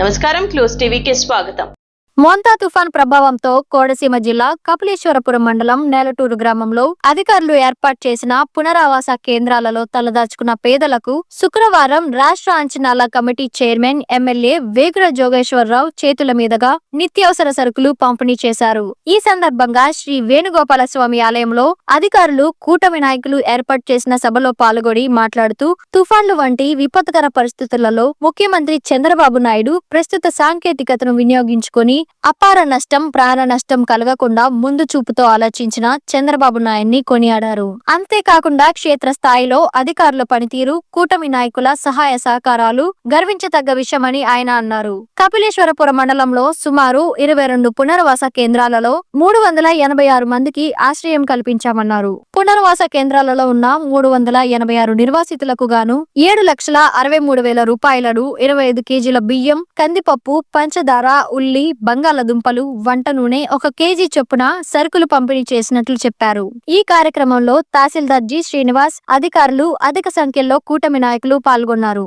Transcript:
నమస్కారం క్లోజ్ టీవీకి స్వాగతం. మోంతా తుఫాన్ ప్రభావంతో కోడసీమ జిల్లా కపిలేశ్వరపురం మండలం నేలటూరు గ్రామంలో అధికారులు ఏర్పాటు చేసిన పునరావాస కేంద్రాలలో తలదాచుకున్న పేదలకు శుక్రవారం రాష్ట్ర అంచనాల committee chairman MLA Vegula Jogeswararao చేతుల మీదుగా నిత్యావసర సరుకులు పంపిణీ చేశారు. ఈ సందర్భంగా శ్రీ వేణుగోపాల స్వామి ఆలయంలో అధికారులు కూటమి నాయకులు ఏర్పాటు చేసిన సభలో పాల్గొని మాట్లాడుతూ తుఫాన్లు వంటి విపత్కర పరిస్థితులలో ముఖ్యమంత్రి చంద్రబాబు నాయుడు ప్రస్తుత సాంకేతికతను వినియోగించుకొని అపార నష్టం ప్రాణ నష్టం కలగకుండా ముందు చూపుతో ఆలోచించిన చంద్రబాబు నాయుడిని కొనియాడారు. అంతేకాకుండా క్షేత్రస్థాయిలో అధికారుల పనితీరు కూటమి నాయకుల సహాయ సహకారాలు గర్వించదగ్గ విషయమని ఆయన అన్నారు. కపిలేశ్వరపురం మండలంలో సుమారు ఇరవై రెండు పునర్వాస కేంద్రాలలో మూడు వందల ఎనభై ఆరు మందికి ఆశ్రయం కల్పించామన్నారు. పునర్వాస కేంద్రాలలో ఉన్న మూడు వందల ఎనభై ఆరు నిర్వాసితులకు గాను ఏడు లక్షల అరవై మూడు వేల రూపాయలను ఇరవై ఐదు కేజీల బియ్యం కందిపప్పు పంచదార ఉల్లి బంగాళదుంపలు వంట నూనె ఒక కేజీ చొప్పున సరుకులు పంపిణీ చేసినట్లు చెప్పారు. ఈ కార్యక్రమంలో తహసీల్దార్ జి. శ్రీనివాస్ అధికారులు అధిక సంఖ్యలో కూటమి నాయకులు పాల్గొన్నారు.